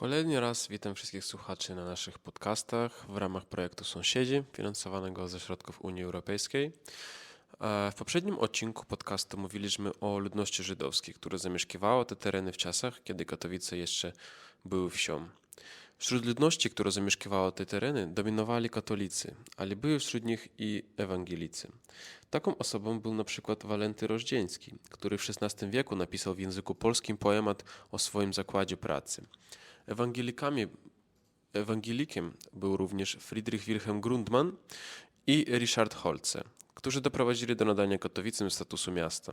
Kolejny raz witam wszystkich słuchaczy na naszych podcastach w ramach projektu Sąsiedzi, finansowanego ze środków Unii Europejskiej. E, W poprzednim odcinku podcastu mówiliśmy o ludności żydowskiej, która zamieszkiwała te tereny w czasach, kiedy Katowice jeszcze były wsią. Wśród ludności, która zamieszkiwała te tereny, dominowali katolicy, ale były wśród nich i ewangelicy. Taką osobą był na przykład Walenty Rożdzieński, który w XVI wieku napisał w języku polskim poemat o swoim zakładzie pracy. Ewangelikami, ewangelikiem był również Friedrich Wilhelm Grundmann i Richard Holce, którzy doprowadzili do nadania Katowicom statusu miasta.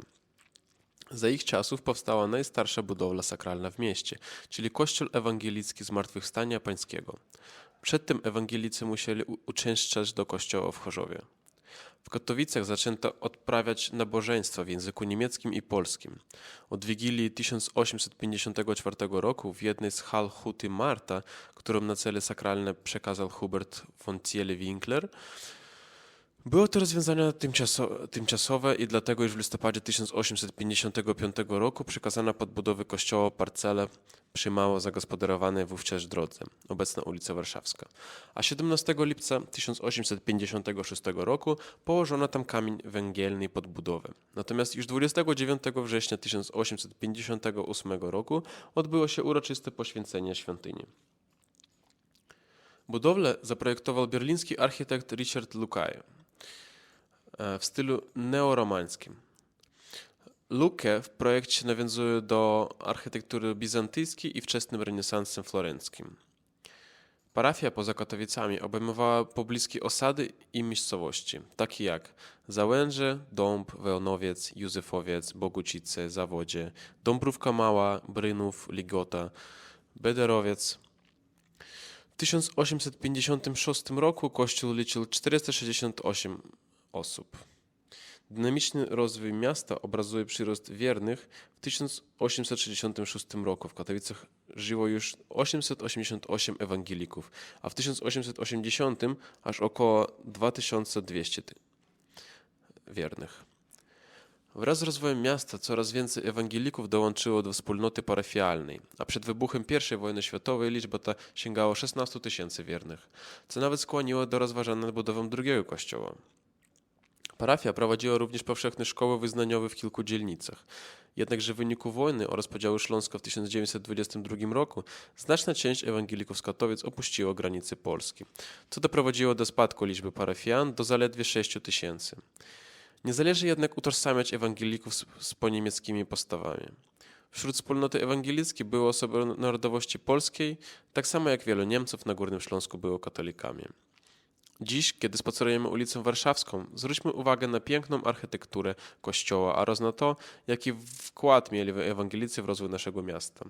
Za ich czasów powstała najstarsza budowla sakralna w mieście, czyli kościół ewangelicki Zmartwychwstania Pańskiego. Przedtem ewangelicy musieli uczęszczać do kościoła w Chorzowie. W Katowicach zaczęto odprawiać nabożeństwa w języku niemieckim i polskim. Od Wigilii 1854 roku w jednej z hal huty Marta, którą na cele sakralne przekazał Hubert von Thiele-Winkler, było to rozwiązanie tymczaso- tymczasowe i dlatego już w listopadzie 1855 roku przekazano pod budowę kościoła parcelę przy mało zagospodarowanej wówczas drodze, obecna ulica Warszawska. A 17 lipca 1856 roku położono tam kamień węgielny pod budowę. Natomiast już 29 września 1858 roku odbyło się uroczyste poświęcenie świątyni. Budowlę zaprojektował berliński architekt Richard Lukaje w stylu neoromańskim. Luke w projekcie nawiązuje do architektury bizantyjskiej i wczesnym renesansem florenckim. Parafia poza Katowicami obejmowała pobliskie osady i miejscowości, takie jak Załęże, Dąb, Wełnowiec, Józefowiec, Bogucice, Zawodzie, Dąbrówka Mała, Brynów, Ligota, Bederowiec. W 1856 roku kościół liczył 468 osób. Dynamiczny rozwój miasta obrazuje przyrost wiernych. W 1866 roku w Katowicach żyło już 888 ewangelików, a w 1880 aż około 2200 ty- wiernych. Wraz z rozwojem miasta coraz więcej ewangelików dołączyło do wspólnoty parafialnej, a przed wybuchem I wojny światowej liczba ta sięgała 16 tysięcy wiernych, co nawet skłoniło do rozważania nad budową drugiego kościoła. Parafia prowadziła również powszechne szkoły wyznaniowe w kilku dzielnicach. Jednakże w wyniku wojny oraz podziału Śląska w 1922 roku znaczna część ewangelików z Katowic opuściła granice Polski, co doprowadziło do spadku liczby parafian do zaledwie 6 tysięcy. Nie zależy jednak utożsamiać ewangelików z, z poniemieckimi postawami. Wśród wspólnoty ewangelickiej były osoby narodowości polskiej, tak samo jak wielu Niemców na Górnym Śląsku było katolikami. Dziś, kiedy spacerujemy ulicą Warszawską, zwróćmy uwagę na piękną architekturę kościoła oraz na to, jaki wkład mieli ewangelicy w rozwój naszego miasta.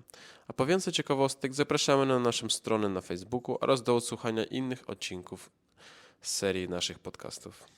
A po więcej ciekawostek zapraszamy na naszą stronę na Facebooku oraz do odsłuchania innych odcinków serii naszych podcastów.